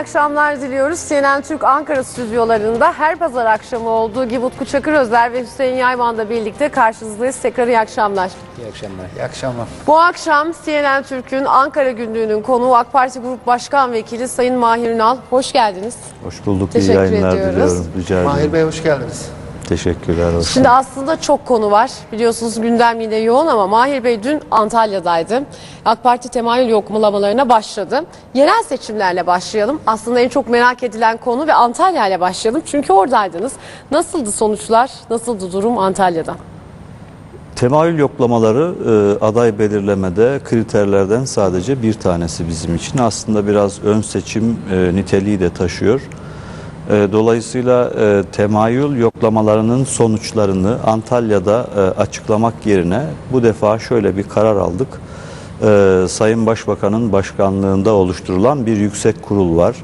Akşamlar diliyoruz. CNN Türk Ankara stüdyolarında her pazar akşamı olduğu gibi Utku Çakır Özer ve Hüseyin Yayman'la birlikte karşınızdayız. Tekrar iyi akşamlar. İyi akşamlar. İyi akşamlar. Bu akşam CNN Türk'ün Ankara günlüğünün konuğu AK Parti Grup Başkan Vekili Sayın Mahir Ünal. Hoş geldiniz. Hoş bulduk. Teşekkür İyi yayınlar ediyoruz. diliyorum. Rica ederim. Mahir Bey hoş geldiniz. Teşekkürler. Hoş Şimdi aslında çok konu var. Biliyorsunuz gündem yine yoğun ama Mahir Bey dün Antalya'daydı. AK Parti temayül yoklamalarına başladı. Yerel seçimlerle başlayalım. Aslında en çok merak edilen konu ve Antalya ile başlayalım. Çünkü oradaydınız. Nasıldı sonuçlar? Nasıldı durum Antalya'da? Temayül yoklamaları e, aday belirlemede kriterlerden sadece bir tanesi bizim için. Aslında biraz ön seçim e, niteliği de taşıyor. E, dolayısıyla e, temayül yoklamalarının sonuçlarını Antalya'da e, açıklamak yerine bu defa şöyle bir karar aldık. Sayın Başbakan'ın başkanlığında oluşturulan bir yüksek kurul var.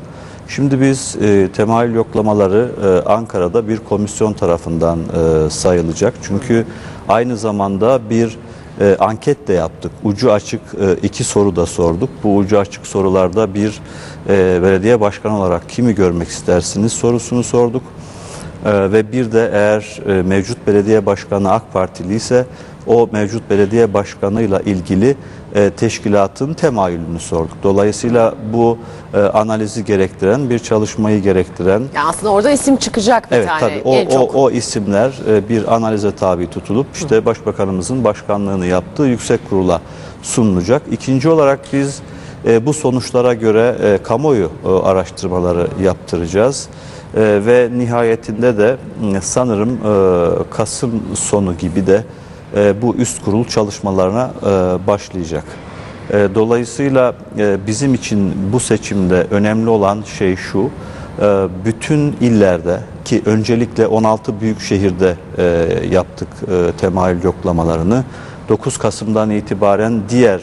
Şimdi biz e, temayül yoklamaları e, Ankara'da bir komisyon tarafından e, sayılacak. Çünkü aynı zamanda bir e, anket de yaptık. Ucu açık e, iki soru da sorduk. Bu ucu açık sorularda bir e, belediye başkanı olarak kimi görmek istersiniz sorusunu sorduk. E, ve bir de eğer e, mevcut belediye başkanı AK Partili ise o mevcut belediye başkanıyla ilgili e, teşkilatın temayülünü sorduk. Dolayısıyla bu e, analizi gerektiren, bir çalışmayı gerektiren Yani aslında orada isim çıkacak bir Evet tane. tabii o, en çok. o, o isimler e, bir analize tabi tutulup işte Başbakanımızın başkanlığını yaptığı yüksek kurula sunulacak. İkinci olarak biz e, bu sonuçlara göre e, kamuoyu e, araştırmaları yaptıracağız. E, ve nihayetinde de sanırım e, Kasım sonu gibi de e, bu üst kurul çalışmalarına e, başlayacak. E, Dolayısıyla bizim için bu seçimde önemli olan şey şu, bütün illerde ki öncelikle 16 büyük şehirde yaptık temayül yoklamalarını. 9 Kasım'dan itibaren diğer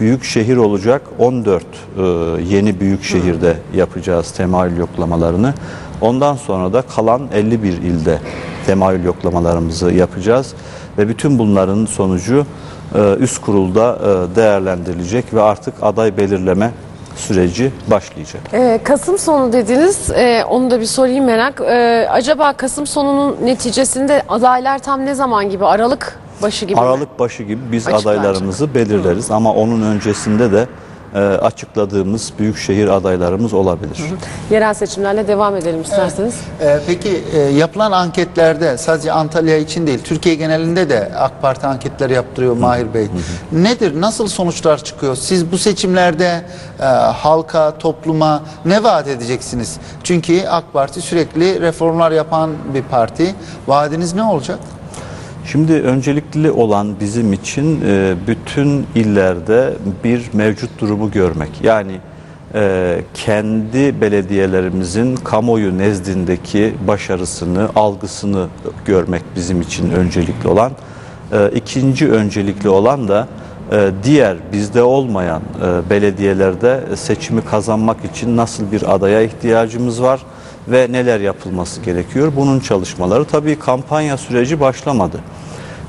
büyük şehir olacak 14 e, yeni büyük şehirde yapacağız temayül yoklamalarını. Ondan sonra da kalan 51 ilde temayül yoklamalarımızı yapacağız ve bütün bunların sonucu e, üst kurulda e, değerlendirilecek ve artık aday belirleme süreci başlayacak. Ee, Kasım sonu dediniz. Ee, onu da bir sorayım merak. Ee, acaba Kasım sonunun neticesinde adaylar tam ne zaman gibi? Aralık başı gibi mi? Aralık başı gibi biz Açıklanacak. adaylarımızı belirleriz ama onun öncesinde de e, açıkladığımız büyükşehir adaylarımız olabilir. Yerel seçimlerle devam edelim isterseniz. Ee, peki e, yapılan anketlerde sadece Antalya için değil Türkiye genelinde de AK Parti anketler yaptırıyor Mahir Bey. Nedir? Nasıl sonuçlar çıkıyor? Siz bu seçimlerde e, halka, topluma ne vaat edeceksiniz? Çünkü AK Parti sürekli reformlar yapan bir parti. Vaadiniz ne olacak? Şimdi öncelikli olan bizim için e, bütün illerde bir mevcut durumu görmek. Yani e, kendi belediyelerimizin kamuoyu nezdindeki başarısını, algısını görmek bizim için öncelikli olan. E, İkinci öncelikli olan da e, diğer bizde olmayan belediyelerde seçimi kazanmak için nasıl bir adaya ihtiyacımız var ve neler yapılması gerekiyor? Bunun çalışmaları tabii kampanya süreci başlamadı.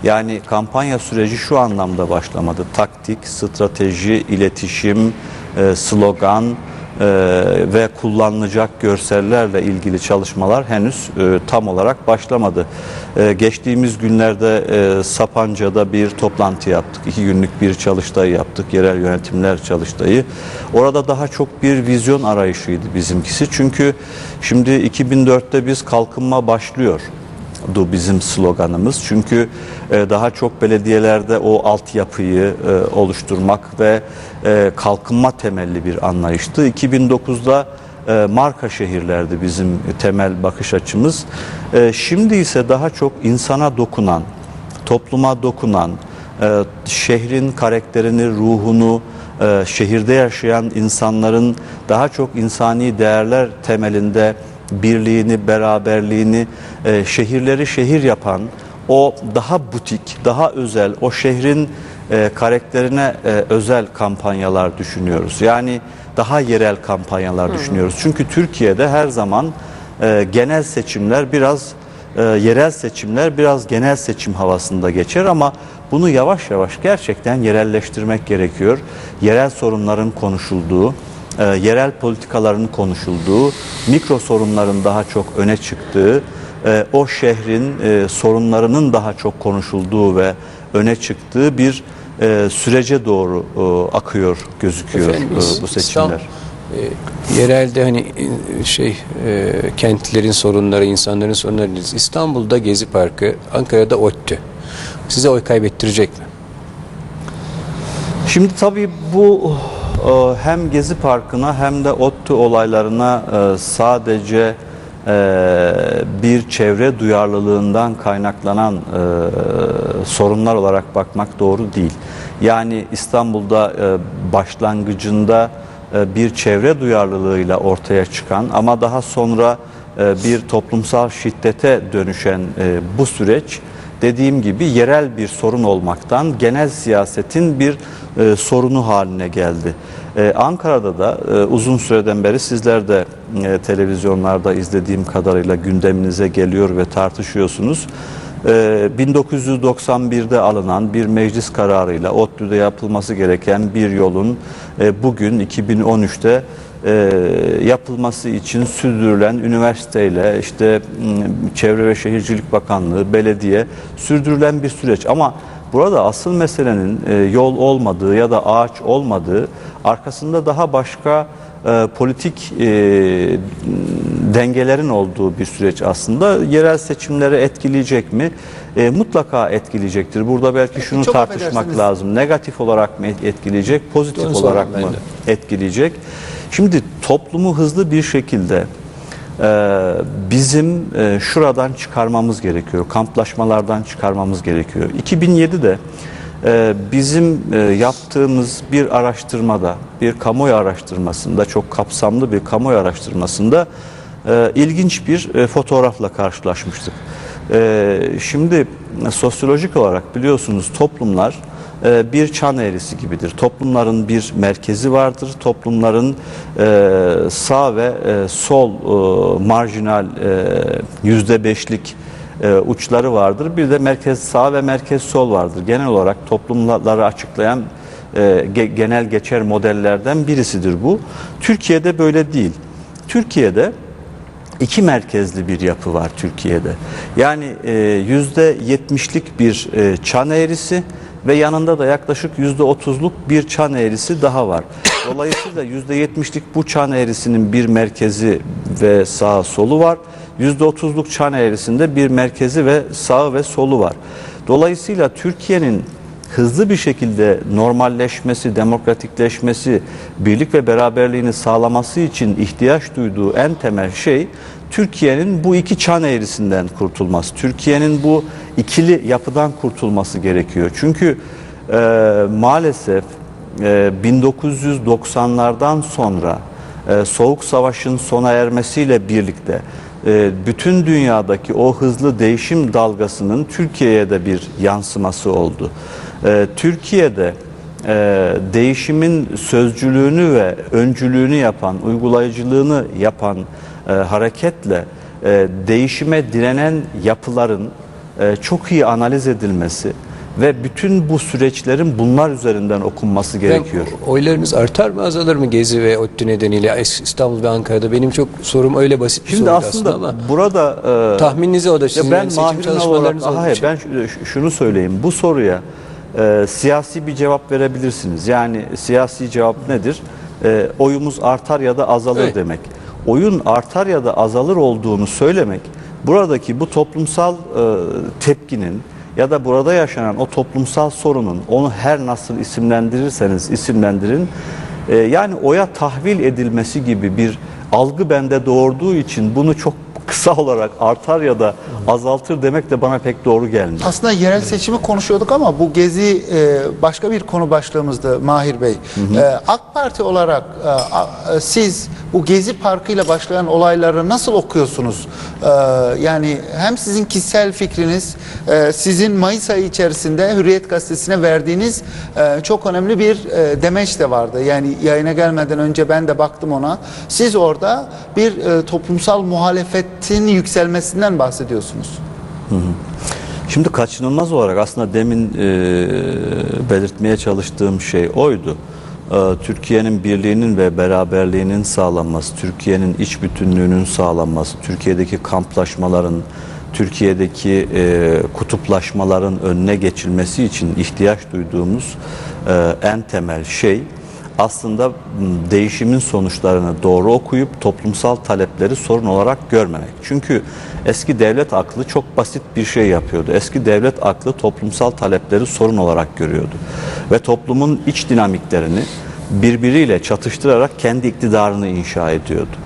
Yani kampanya süreci şu anlamda başlamadı. Taktik, strateji, iletişim, e, slogan e, ve kullanılacak görsellerle ilgili çalışmalar henüz e, tam olarak başlamadı. E, geçtiğimiz günlerde e, Sapanca'da bir toplantı yaptık. İki günlük bir çalıştay yaptık. Yerel yönetimler çalıştayı. Orada daha çok bir vizyon arayışıydı bizimkisi. Çünkü şimdi 2004'te biz kalkınma başlıyor du bizim sloganımız. Çünkü e, daha çok belediyelerde o altyapıyı e, oluşturmak ve e, kalkınma temelli bir anlayıştı. 2009'da e, marka şehirlerdi bizim temel bakış açımız. Şimdi ise daha çok insana dokunan, topluma dokunan, şehrin karakterini, ruhunu, şehirde yaşayan insanların daha çok insani değerler temelinde birliğini, beraberliğini, e, şehirleri şehir yapan, o daha butik, daha özel, o şehrin e, karakterine e, özel kampanyalar düşünüyoruz. Yani daha yerel kampanyalar düşünüyoruz. Çünkü Türkiye'de her zaman e, genel seçimler biraz e, yerel seçimler biraz genel seçim havasında geçer ama bunu yavaş yavaş gerçekten yerelleştirmek gerekiyor. Yerel sorunların konuşulduğu, e, yerel politikaların konuşulduğu, mikro sorunların daha çok öne çıktığı, e, o şehrin e, sorunlarının daha çok konuşulduğu ve öne çıktığı bir e, sürece doğru e, akıyor gözüküyor Efendim, e, bu seçimler. İslam, e, yerelde hani e, şey e, kentlerin sorunları, insanların sorunları İstanbul'da Gezi Parkı, Ankara'da ODTÜ. Size oy kaybettirecek mi? Şimdi tabii bu hem Gezi Parkı'na hem de ODTÜ olaylarına e, sadece e, bir çevre duyarlılığından kaynaklanan e, sorunlar olarak bakmak doğru değil. Yani İstanbul'da başlangıcında bir çevre duyarlılığıyla ortaya çıkan ama daha sonra bir toplumsal şiddete dönüşen bu süreç dediğim gibi yerel bir sorun olmaktan genel siyasetin bir e, sorunu haline geldi. E, Ankara'da da e, uzun süreden beri sizler de e, televizyonlarda izlediğim kadarıyla gündeminize geliyor ve tartışıyorsunuz. E, 1991'de alınan bir meclis kararıyla ODTÜ'de yapılması gereken bir yolun e, bugün 2013'te e, yapılması için sürdürülen üniversiteyle işte Çevre ve Şehircilik Bakanlığı, belediye sürdürülen bir süreç. Ama burada asıl meselenin e, yol olmadığı ya da ağaç olmadığı arkasında daha başka e, politik e, dengelerin olduğu bir süreç aslında. Yerel seçimleri etkileyecek mi? E, mutlaka etkileyecektir. Burada belki şunu çok tartışmak lazım. Negatif olarak mı etkileyecek, pozitif olarak mı etkileyecek? Şimdi toplumu hızlı bir şekilde e, bizim e, şuradan çıkarmamız gerekiyor. Kamplaşmalardan çıkarmamız gerekiyor. 2007'de e, bizim e, yaptığımız bir araştırmada, bir kamuoyu araştırmasında, çok kapsamlı bir kamuoyu araştırmasında e, ilginç bir e, fotoğrafla karşılaşmıştık. E, şimdi sosyolojik olarak biliyorsunuz toplumlar bir çan eğrisi gibidir. Toplumların bir merkezi vardır. Toplumların e, sağ ve e, sol e, marjinal yüzde beşlik uçları vardır. Bir de merkez sağ ve merkez sol vardır. Genel olarak toplumları açıklayan ge- genel geçer modellerden birisidir bu. Türkiye'de böyle değil. Türkiye'de iki merkezli bir yapı var Türkiye'de. Yani yüzde yetmişlik bir çan eğrisi ve yanında da yaklaşık yüzde otuzluk bir çan eğrisi daha var. Dolayısıyla yüzde yetmişlik bu çan eğrisinin bir merkezi ve sağ solu var. Yüzde otuzluk çan eğrisinde bir merkezi ve sağı ve solu var. Dolayısıyla Türkiye'nin hızlı bir şekilde normalleşmesi, demokratikleşmesi, birlik ve beraberliğini sağlaması için ihtiyaç duyduğu en temel şey Türkiye'nin bu iki çan eğrisinden kurtulması. Türkiye'nin bu ikili yapıdan kurtulması gerekiyor. Çünkü e, maalesef e, 1990'lardan sonra e, Soğuk Savaş'ın sona ermesiyle birlikte e, bütün dünyadaki o hızlı değişim dalgasının Türkiye'ye de bir yansıması oldu. E, Türkiye'de e, değişimin sözcülüğünü ve öncülüğünü yapan, uygulayıcılığını yapan e, hareketle e, değişime direnen yapıların e, çok iyi analiz edilmesi ve bütün bu süreçlerin bunlar üzerinden okunması gerekiyor. Ben, oylarınız artar mı azalır mı Gezi ve ODTÜ nedeniyle İstanbul ve Ankara'da? Benim çok sorum öyle basit bir Şimdi soruydu aslında, aslında ama burada e, tahmininizi o da sizin ben seçim olarak, çalışmalarınız olduğu hayır için. ben şunu söyleyeyim. Bu soruya e, siyasi bir cevap verebilirsiniz. Yani siyasi cevap nedir? E, oyumuz artar ya da azalır Evet. demek. Oyun artar ya da azalır olduğunu söylemek buradaki bu toplumsal e, tepkinin ya da burada yaşanan o toplumsal sorunun onu her nasıl isimlendirirseniz isimlendirin e, yani oya tahvil edilmesi gibi bir algı bende doğurduğu için bunu çok kısa olarak artar ya da azaltır demek de bana pek doğru gelmiyor. Aslında yerel seçimi konuşuyorduk ama bu gezi e, başka bir konu başlığımızdı Mahir Bey. E, AK Parti olarak e, a- siz bu gezi parkıyla başlayan olayları nasıl okuyorsunuz? E, yani hem sizin kişisel fikriniz, e, sizin Mayıs ayı içerisinde Hürriyet Gazetesi'ne verdiğiniz e, çok önemli bir e, demeç de vardı. Yani yayına gelmeden önce ben de baktım ona. Siz orada bir e, toplumsal muhalefetin yükselmesinden bahsediyorsunuz. Şimdi kaçınılmaz olarak aslında demin e, belirtmeye çalıştığım şey oydu. e, Türkiye'nin birliğinin ve beraberliğinin sağlanması, Türkiye'nin iç bütünlüğünün sağlanması, Türkiye'deki kamplaşmaların, Türkiye'deki e, kutuplaşmaların önüne geçilmesi için ihtiyaç duyduğumuz e, en temel şey aslında değişimin sonuçlarını doğru okuyup toplumsal talepleri sorun olarak görmemek. Çünkü eski devlet aklı çok basit bir şey yapıyordu. Eski devlet aklı toplumsal talepleri sorun olarak görüyordu. Ve toplumun iç dinamiklerini birbiriyle çatıştırarak kendi iktidarını inşa ediyordu.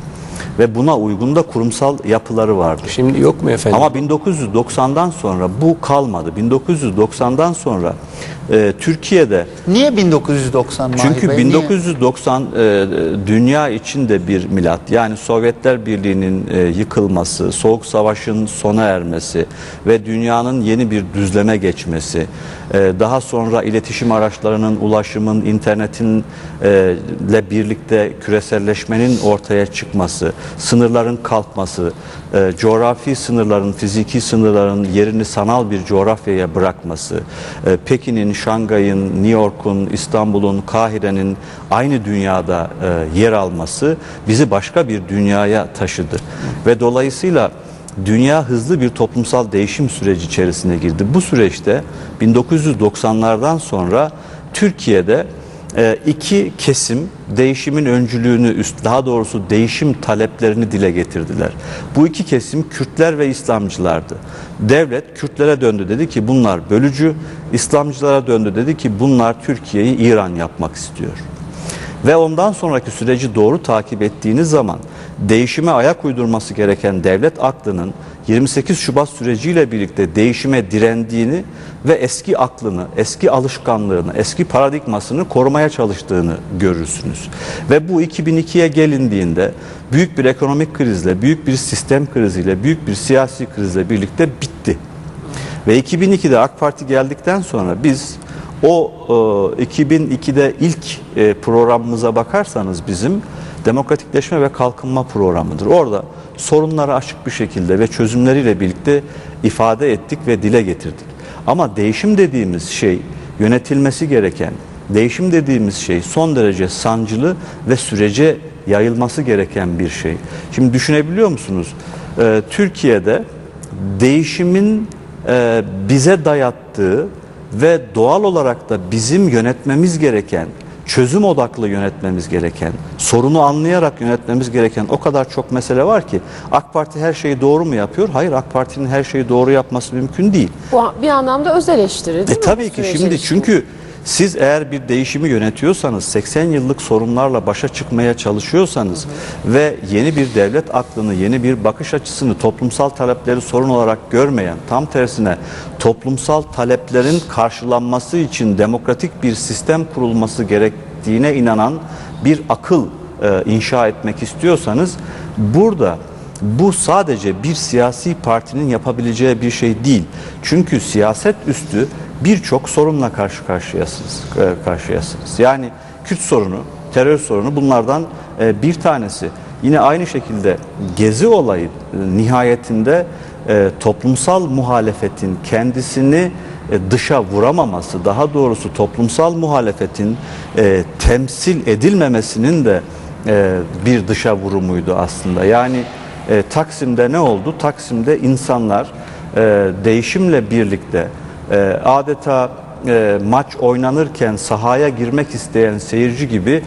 Ve buna uygun da kurumsal yapıları vardı. Şimdi yok mu efendim? Ama 1990'dan sonra bu kalmadı. 1990'dan sonra e, Türkiye'de Niye 1990 Mahir çünkü Bey? Niye? 1990 e, dünya içinde bir milat. Yani Sovyetler Birliği'nin e, yıkılması, Soğuk Savaş'ın sona ermesi ve dünyanın yeni bir düzleme geçmesi, e, daha sonra iletişim araçlarının, ulaşımın, internetin e, ile birlikte küreselleşmenin ortaya çıkması, sınırların kalkması, e, coğrafi sınırların, fiziki sınırların yerini sanal bir coğrafyaya bırakması, e, Pekin'in, Şangay'ın, New York'un, İstanbul'un, Kahire'nin aynı dünyada e, yer alması bizi başka bir dünyaya taşıdı. Ve dolayısıyla dünya hızlı bir toplumsal değişim süreci içerisine girdi. Bu süreçte 1990'lardan sonra Türkiye'de iki kesim değişimin öncülüğünü daha doğrusu değişim taleplerini dile getirdiler. Bu iki kesim Kürtler ve İslamcılardı. Devlet Kürtlere döndü dedi ki bunlar bölücü, İslamcılara döndü dedi ki bunlar Türkiye'yi İran yapmak istiyor. Ve ondan sonraki süreci doğru takip ettiğiniz zaman değişime ayak uydurması gereken devlet aklının 28 Şubat süreciyle birlikte değişime direndiğini ve eski aklını, eski alışkanlığını, eski paradigmasını korumaya çalıştığını görürsünüz. Ve bu 2002'ye gelindiğinde büyük bir ekonomik krizle, büyük bir sistem kriziyle, büyük bir siyasi krizle birlikte bitti. Ve 2002'de AK Parti geldikten sonra biz o e, 2002'de ilk e, programımıza bakarsanız bizim demokratikleşme ve kalkınma programıdır. Orada sorunları açık bir şekilde ve çözümleriyle birlikte ifade ettik ve dile getirdik. Ama değişim dediğimiz şey yönetilmesi gereken, değişim dediğimiz şey son derece sancılı ve sürece yayılması gereken bir şey. Şimdi düşünebiliyor musunuz? E, Türkiye'de değişimin e, bize dayattığı ve doğal olarak da bizim yönetmemiz gereken, çözüm odaklı yönetmemiz gereken, sorunu anlayarak yönetmemiz gereken o kadar çok mesele var ki AK Parti her şeyi doğru mu yapıyor? Hayır AK Parti'nin her şeyi doğru yapması mümkün değil. Bu bir anlamda öz eleştiri değil E mi? tabii ki şimdi ilişkin? çünkü siz eğer bir değişimi yönetiyorsanız 80 yıllık sorunlarla başa çıkmaya çalışıyorsanız ve yeni bir devlet aklını, yeni bir bakış açısını toplumsal talepleri sorun olarak görmeyen, tam tersine toplumsal taleplerin karşılanması için demokratik bir sistem kurulması gerektiğine inanan bir akıl e, inşa etmek istiyorsanız burada bu sadece bir siyasi partinin yapabileceği bir şey değil. Çünkü siyaset üstü birçok sorunla karşı karşıyasınız. e, karşıyasınız. Yani Kürt sorunu, terör sorunu bunlardan e, bir tanesi. Yine aynı şekilde gezi olayı e, nihayetinde toplumsal muhalefetin kendisini dışa vuramaması, daha doğrusu toplumsal muhalefetin temsil edilmemesinin de bir dışa vurumuydu aslında. Yani e, Taksim'de ne oldu? Taksim'de insanlar e, değişimle birlikte e, adeta e, maç oynanırken sahaya girmek isteyen seyirci gibi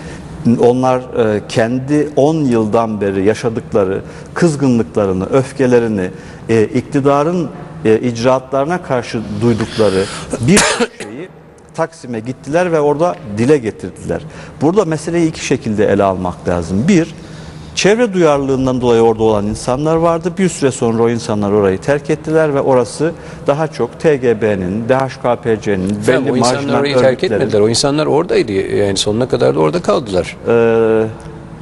onlar e, kendi 10 yıldan beri yaşadıkları kızgınlıklarını, öfkelerini, e, iktidarın e, icraatlarına karşı duydukları bir şeyi Taksim'e gittiler ve orada dile getirdiler. Burada meseleyi iki şekilde ele almak lazım. Bir, çevre duyarlılığından dolayı orada olan insanlar vardı. Bir süre sonra o insanlar orayı terk ettiler ve orası daha çok TGB'nin, DHKPC'nin, belli o insanlar marjinal orayı terk etmediler. O insanlar oradaydı. Yani sonuna kadar da orada kaldılar. Ee,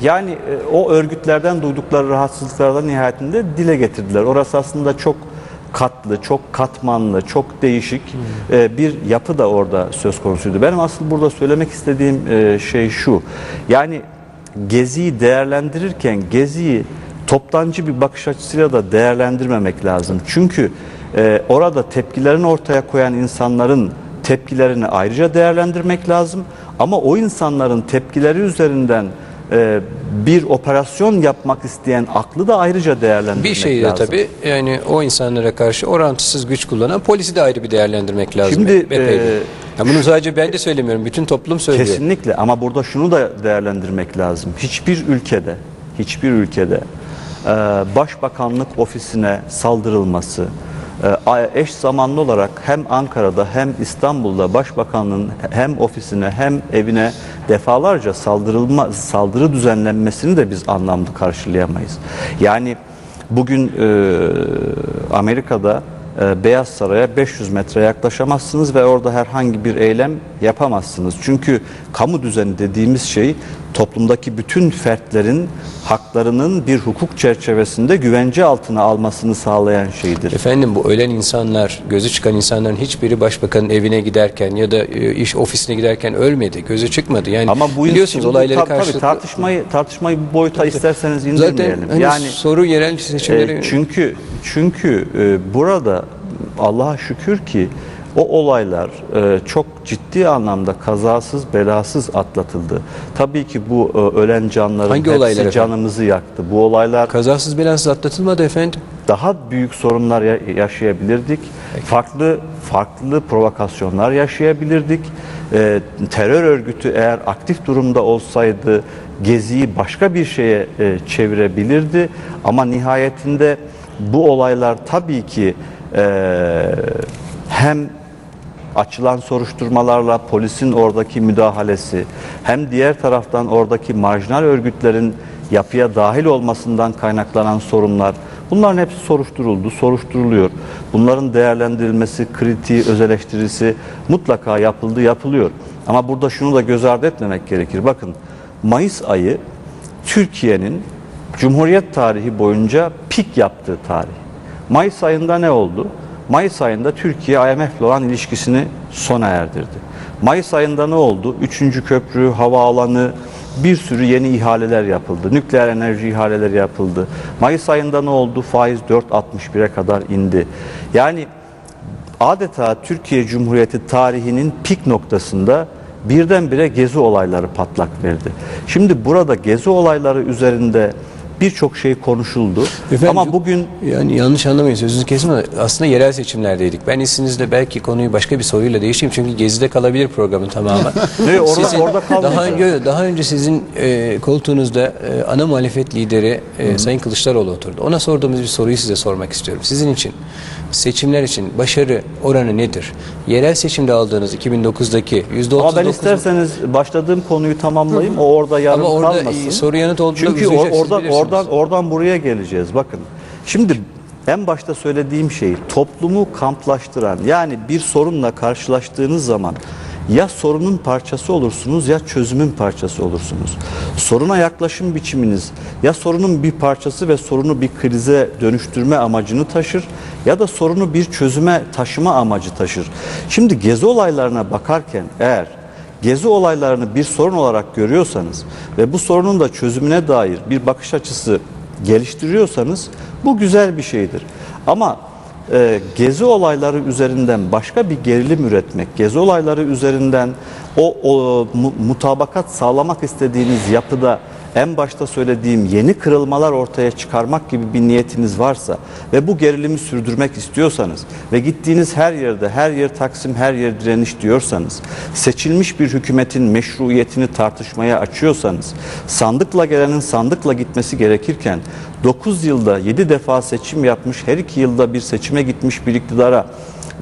yani e, o örgütlerden duydukları rahatsızlıklardan nihayetinde dile getirdiler. Orası aslında çok katlı, çok katmanlı, çok değişik e, bir yapı da orada söz konusuydu. Benim asıl burada söylemek istediğim e, şey şu. Yani Gezi'yi değerlendirirken Gezi'yi toptancı bir bakış açısıyla da değerlendirmemek lazım. Çünkü e, orada tepkilerini ortaya koyan insanların tepkilerini ayrıca değerlendirmek lazım. Ama o insanların tepkileri üzerinden e, bir operasyon yapmak isteyen aklı da ayrıca değerlendirmek Bir şey de lazım. tabii yani o insanlara karşı orantısız güç kullanan polisi de ayrı bir değerlendirmek lazım. Şimdi, epeyli. e, Ya bunu sadece ben de söylemiyorum. Bütün toplum söylüyor. Kesinlikle ama burada şunu da değerlendirmek lazım. Hiçbir ülkede, hiçbir ülkede e, başbakanlık ofisine saldırılması, e, eş zamanlı olarak hem Ankara'da hem İstanbul'da başbakanlığın hem ofisine hem evine defalarca saldırılma saldırı düzenlenmesini de biz anlamlı karşılayamayız. Yani bugün e, Amerika'da e, Beyaz Saray'a 500 metre yaklaşamazsınız ve orada herhangi bir eylem yapamazsınız. Çünkü kamu düzeni dediğimiz şey toplumdaki bütün fertlerin haklarının bir hukuk çerçevesinde güvence altına almasını sağlayan şeydir. Efendim bu ölen insanlar, gözü çıkan insanların hiçbiri başbakanın evine giderken ya da e, iş ofisine giderken ölmedi, gözü çıkmadı. Yani Ama bu biliyorsunuz bu- olayları tabii, tabii karşılıklı. tartışmayı tartışmayı bu boyuta isterseniz indirmeyelim. Zaten hani yani soru yerel seçimleri E, çünkü çünkü e, burada Allah'a şükür ki o olaylar e, çok ciddi anlamda kazasız belasız atlatıldı. Tabii ki bu e, ölen canların Hangi hepsi olaylar efendim? canımızı yaktı. Bu olaylar kazasız belasız atlatılmadı efendim. daha büyük sorunlar ya- yaşayabilirdik. Farklı farklı provokasyonlar yaşayabilirdik. Ee, terör örgütü eğer aktif durumda olsaydı geziyi başka bir şeye e, çevirebilirdi. Ama nihayetinde bu olaylar tabii ki e, hem açılan soruşturmalarla polisin oradaki müdahalesi hem diğer taraftan oradaki marjinal örgütlerin yapıya dahil olmasından kaynaklanan sorunlar bunların hepsi soruşturuldu, soruşturuluyor. Bunların değerlendirilmesi, kritiği, öz mutlaka yapıldı, yapılıyor. Ama burada şunu da göz ardı etmemek gerekir. Bakın Mayıs ayı Türkiye'nin Cumhuriyet tarihi boyunca pik yaptığı tarih. Mayıs ayında ne oldu? Mayıs ayında Türkiye IMF'le olan ilişkisini sona erdirdi. Mayıs ayında ne oldu? Üçüncü köprü, havaalanı, bir sürü yeni ihaleler yapıldı. Nükleer enerji ihaleleri yapıldı. Mayıs ayında ne oldu? Faiz 4.61'e kadar indi. Yani adeta Türkiye Cumhuriyeti tarihinin pik noktasında birdenbire gezi olayları patlak verdi. Şimdi burada gezi olayları üzerinde birçok şey konuşuldu. Efendim, Ama bugün yani yanlış anlamayın sözünüzü ama aslında yerel seçimlerdeydik. Ben izninizle belki konuyu başka bir soruyla değiştireyim çünkü gezide kalabilir programın tamamen. Ne, orada- orada kalmayacak. daha önce daha önce sizin e, koltuğunuzda e, ana muhalefet lideri e, Sayın Kılıçdaroğlu oturdu. Ona sorduğumuz bir soruyu size sormak istiyorum. Sizin için seçimler için başarı oranı nedir? Yerel seçimde aldığınız 2009'daki %39 ama ben isterseniz başladığım konuyu tamamlayayım. O orada yarım Ama orada kalmasın. soru yanıt olduğunda Çünkü o- üzüleceksiniz, oradan bilirsiniz. Oradan oradan buraya geleceğiz. Bakın. Şimdi en başta söylediğim şey toplumu kamplaştıran yani bir sorunla karşılaştığınız zaman ya sorunun parçası olursunuz ya çözümün parçası olursunuz. Soruna yaklaşım biçiminiz ya sorunun bir parçası ve sorunu bir krize dönüştürme amacını taşır ya da sorunu bir çözüme taşıma amacı taşır. Şimdi gezi olaylarına bakarken eğer gezi olaylarını bir sorun olarak görüyorsanız ve bu sorunun da çözümüne dair bir bakış açısı geliştiriyorsanız bu güzel bir şeydir. Ama e, gezi olayları üzerinden başka bir gerilim üretmek, gezi olayları üzerinden o, o mu- mutabakat sağlamak istediğiniz yapıda en başta söylediğim yeni kırılmalar ortaya çıkarmak gibi bir niyetiniz varsa ve bu gerilimi sürdürmek istiyorsanız ve gittiğiniz her yerde her yer Taksim her yer direniş diyorsanız seçilmiş bir hükümetin meşruiyetini tartışmaya açıyorsanız sandıkla gelenin sandıkla gitmesi gerekirken 9 yılda 7 defa seçim yapmış her iki yılda bir seçime gitmiş bir iktidara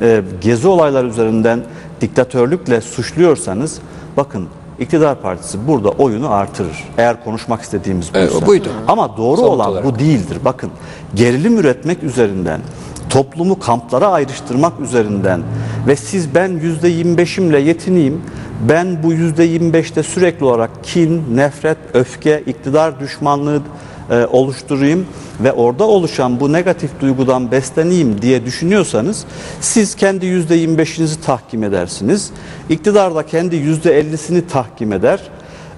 e, gezi olaylar üzerinden diktatörlükle suçluyorsanız bakın İktidar partisi burada oyunu artırır. Eğer konuşmak istediğimiz Evet, buysa. o buydu. Ama doğru Somut olan olarak. bu değildir. Bakın gerilim üretmek üzerinden toplumu kamplara ayrıştırmak üzerinden ve siz ben yüzde 25'imle yetineyim ben bu yüzde 25'te sürekli olarak kin, nefret, öfke, iktidar düşmanlığı e, oluşturayım ve orada oluşan bu negatif duygudan besleneyim diye düşünüyorsanız siz kendi yüzde 25'inizi tahkim edersiniz. İktidar da kendi yüzde 50'sini tahkim eder.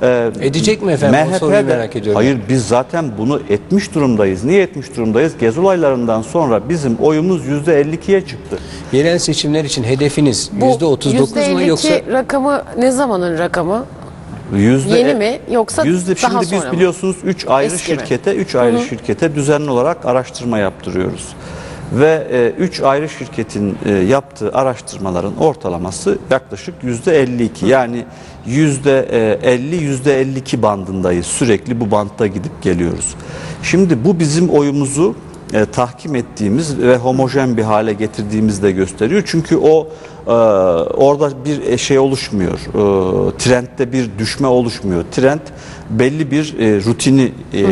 Ee, Edecek mi efendim? O soruyu MHP merak ediyorum. Hayır biz zaten bunu etmiş durumdayız. Niye etmiş durumdayız? Gezi olaylarından sonra bizim oyumuz %52'ye çıktı. Yerel seçimler için hedefiniz Bu %39 mu %52 yoksa rakamı ne zamanın rakamı? Yüzde, Yeni mi yoksa yüzde, daha şimdi sonra biz mı? biliyorsunuz 3 ayrı Eski mi? şirkete 3 ayrı şirkete düzenli olarak araştırma yaptırıyoruz. Ve 3 ayrı şirketin e, yaptığı araştırmaların ortalaması yaklaşık yüzde 52. Yani yüzde 50 yüzde 52 bandındayız. Sürekli bu bantta gidip geliyoruz. Şimdi bu bizim oyumuzu e, tahkim ettiğimiz ve homojen bir hale getirdiğimizi de gösteriyor. Çünkü o e, orada bir şey oluşmuyor. E, trendde bir düşme oluşmuyor. Trend belli bir e, rutini e,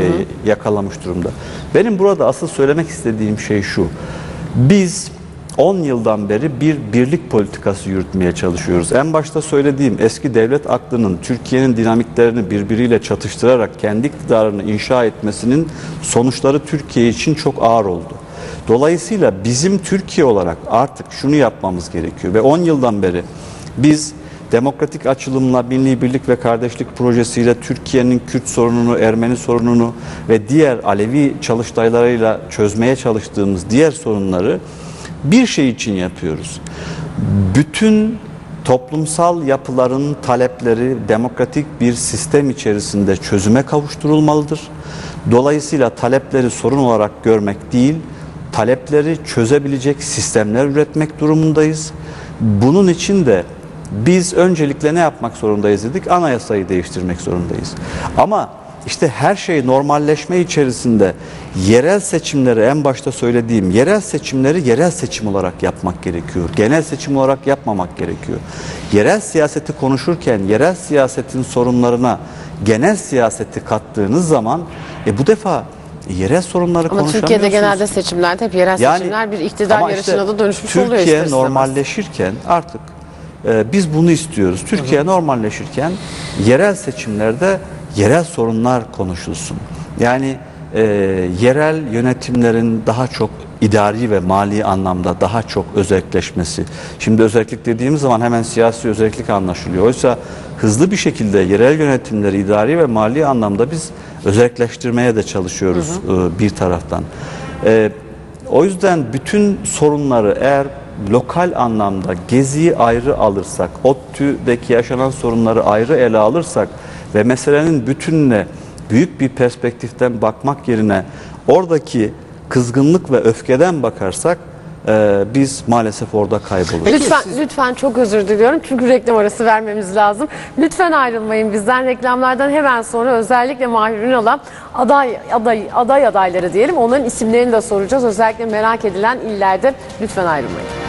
yakalamış durumda. Benim burada asıl söylemek istediğim şey şu. Biz 10 yıldan beri bir birlik politikası yürütmeye çalışıyoruz. En başta söylediğim eski devlet aklının Türkiye'nin dinamiklerini birbiriyle çatıştırarak kendi iktidarını inşa etmesinin sonuçları Türkiye için çok ağır oldu. Dolayısıyla bizim Türkiye olarak artık şunu yapmamız gerekiyor ve 10 yıldan beri biz demokratik açılımla milli birlik ve kardeşlik projesiyle Türkiye'nin Kürt sorununu, Ermeni sorununu ve diğer Alevi çalıştaylarıyla çözmeye çalıştığımız diğer sorunları bir şey için yapıyoruz. Bütün toplumsal yapıların talepleri demokratik bir sistem içerisinde çözüme kavuşturulmalıdır. Dolayısıyla talepleri sorun olarak görmek değil, talepleri çözebilecek sistemler üretmek durumundayız. Bunun için de biz öncelikle ne yapmak zorundayız dedik? Anayasayı değiştirmek zorundayız. Ama işte her şey normalleşme içerisinde yerel seçimleri en başta söylediğim yerel seçimleri yerel seçim olarak yapmak gerekiyor. Genel seçim olarak yapmamak gerekiyor. Yerel siyaseti konuşurken yerel siyasetin sorunlarına genel siyaseti kattığınız zaman e bu defa yerel sorunları Ama Türkiye'de genelde seçimlerde hep yerel seçimler bir iktidar yarışına işte da dönüşmüş Türkiye oluyor istemez. normalleşirken artık e, biz bunu istiyoruz. Türkiye normalleşirken yerel seçimlerde yerel sorunlar konuşulsun. Yani e, yerel yönetimlerin daha çok idari ve mali anlamda daha çok özelleşmesi. Şimdi özellik dediğimiz zaman hemen siyasi özellik anlaşılıyor. Oysa hızlı bir şekilde yerel yönetimleri idari ve mali anlamda biz özelleştirmeye de çalışıyoruz e, bir taraftan. E, o yüzden bütün sorunları eğer lokal anlamda geziyi ayrı alırsak, ODTÜ'deki yaşanan sorunları ayrı ele alırsak ve meselenin bütününe büyük bir perspektiften bakmak yerine oradaki kızgınlık ve öfkeden bakarsak e, biz maalesef orada kayboluruz. Lütfen lütfen çok özür diliyorum çünkü reklam arası vermemiz lazım. Lütfen ayrılmayın bizden reklamlardan hemen sonra özellikle Mahir Ünal'a aday aday aday adayları diyelim onların isimlerini de soracağız. Özellikle merak edilen illerde lütfen ayrılmayın.